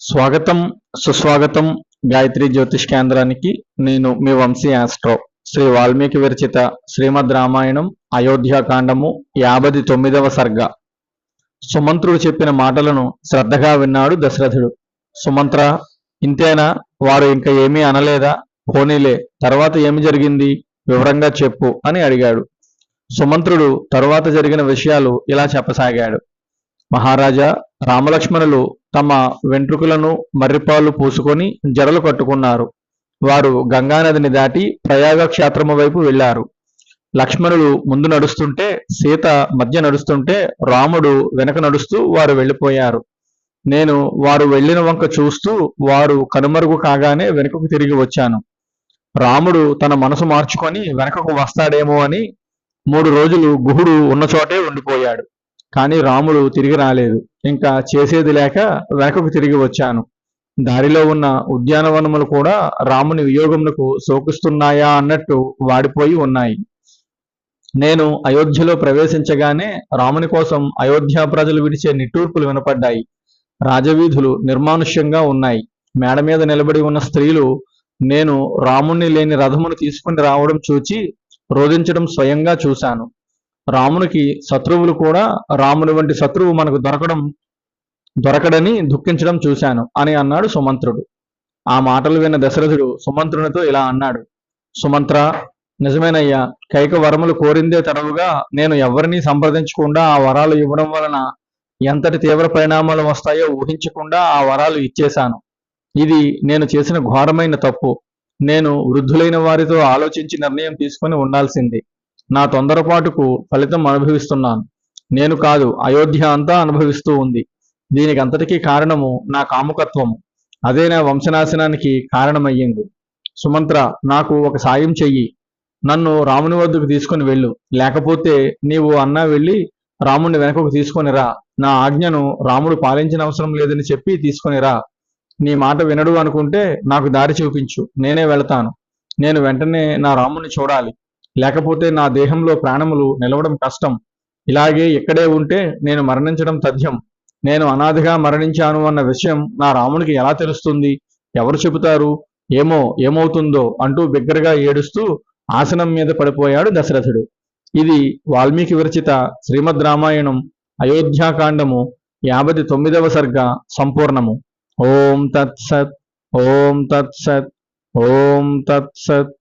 స్వాగతం సుస్వాగతం గాయత్రి జ్యోతిష్ కేంద్రానికి. నేను మీ వంశీ ఆస్ట్రో. శ్రీ వాల్మీకి విరచిత శ్రీమద్ రామాయణం అయోధ్యాకాండము యాభై తొమ్మిదవ సర్గ. సుమంత్రుడు చెప్పిన మాటలను శ్రద్ధగా విన్నాడు దశరథుడు. సుమంత్ర ఇంతేనా? వారు ఇంకా ఏమీ అనలేదా? పోనీలే తర్వాత ఏమి జరిగింది? వివరంగా చెప్పు అని అడిగాడు. సుమంత్రుడు తరువాత జరిగిన విషయాలు ఇలా చెప్పసాగాడు. మహారాజా రామలక్ష్మణులు తమ వెంట్రుకలను మర్రిపాలు పూసుకొని జడలు కట్టుకున్నారు. వారు గంగానదిని దాటి ప్రయాగ క్షేత్రము వైపు వెళ్ళారు లక్ష్మణుడు ముందు నడుస్తుంటే సీత మధ్య నడుస్తుంటే రాముడు వెనక నడుస్తూ వారు వెళ్ళిపోయారు. నేను వారు వెళ్ళిన వంక చూస్తూ వారు కనుమరుగు కాగానే వెనుకకు తిరిగి వచ్చాను. రాముడు తన మనసు మార్చుకొని వెనకకు వస్తాడేమో అని మూడు రోజులు గుహుడు ఉన్న చోటే ఉండిపోయాడు. కానీ రాముడు తిరిగి రాలేదు. ఇంకా చేసేది లేక వెనకకు తిరిగి వచ్చాను. దారిలో ఉన్న ఉద్యానవనములు కూడా రాముని వియోగమునకు శోకిస్తున్నాయా అన్నట్టు వాడిపోయి ఉన్నాయి. నేను అయోధ్యలో ప్రవేశించగానే రాముని కోసం అయోధ్య ప్రజలు విడిచే నిట్టూర్పులు వినపడ్డాయి. రాజవీధులు నిర్మానుష్యంగా ఉన్నాయి. మేడ మీద నిలబడి ఉన్న స్త్రీలు నేను రాముణ్ణి లేని రథమును తీసుకుని రావడం చూచి రోధించడం స్వయంగా చూశాను. రామునికి శత్రువులు కూడా రాముని వంటి శత్రువు మనకు దొరకడం దొరకడని దుఃఖించడం చూశాను అని అన్నాడు సుమంత్రుడు. ఆ మాటలు విన్న దశరథుడు సుమంత్రునితో ఇలా అన్నాడు. సుమంత్ర నిజమేనయ్యా కైక వరములు కోరిందే తరవుగా నేను ఎవరిని సంప్రదించకుండా ఆ వరాలు ఇవ్వడం వలన ఎంతటి తీవ్ర పరిణామాలు వస్తాయో ఊహించకుండా ఆ వరాలు ఇచ్చేశాను. ఇది నేను చేసిన ఘోరమైన తప్పు. నేను వృద్ధులైన వారితో ఆలోచించి నిర్ణయం తీసుకుని ఉండాల్సింది. నా తొందరపాటుకు ఫలితం అనుభవిస్తున్నాను. నేను కాదు అయోధ్య అంతా అనుభవిస్తూ ఉంది. దీనికి అంతటికీ కారణము నా కాముకత్వము. అదే నా వంశనాశనానికి కారణమయ్యింది. సుమంత్ర నాకు ఒక సాయం చెయ్యి. నన్ను రాముని వద్దకు తీసుకుని వెళ్ళు. లేకపోతే నీవు అన్నా వెళ్ళి రాముని వెనకకు తీసుకొని రా. నా ఆజ్ఞను రాముడు పాలించిన అవసరం లేదని చెప్పి తీసుకొని రా. నీ మాట వినడు అనుకుంటే నాకు దారి చూపించు. నేనే వెళతాను. నేను వెంటనే నా రాముని చూడాలి. లేకపోతే నా దేహంలో ప్రాణములు నిలవడం కష్టం. ఇలాగే ఇక్కడే ఉంటే నేను మరణించడం తథ్యం. నేను అనాథగా మరణించాను అన్న విషయం నా రామునికి ఎలా తెలుస్తుంది? ఎవరు చెబుతారు? ఏమో ఏమవుతుందో అంటూ బిగ్గరగా ఏడుస్తూ ఆసనం మీద పడిపోయాడు దశరథుడు. ఇది వాల్మీకి విరచిత శ్రీమద్ రామాయణం అయోధ్యాకాండము యాభై తొమ్మిదవ సర్గ సంపూర్ణము. ओम तत्सत ओम तत्सत ओम तत्सत।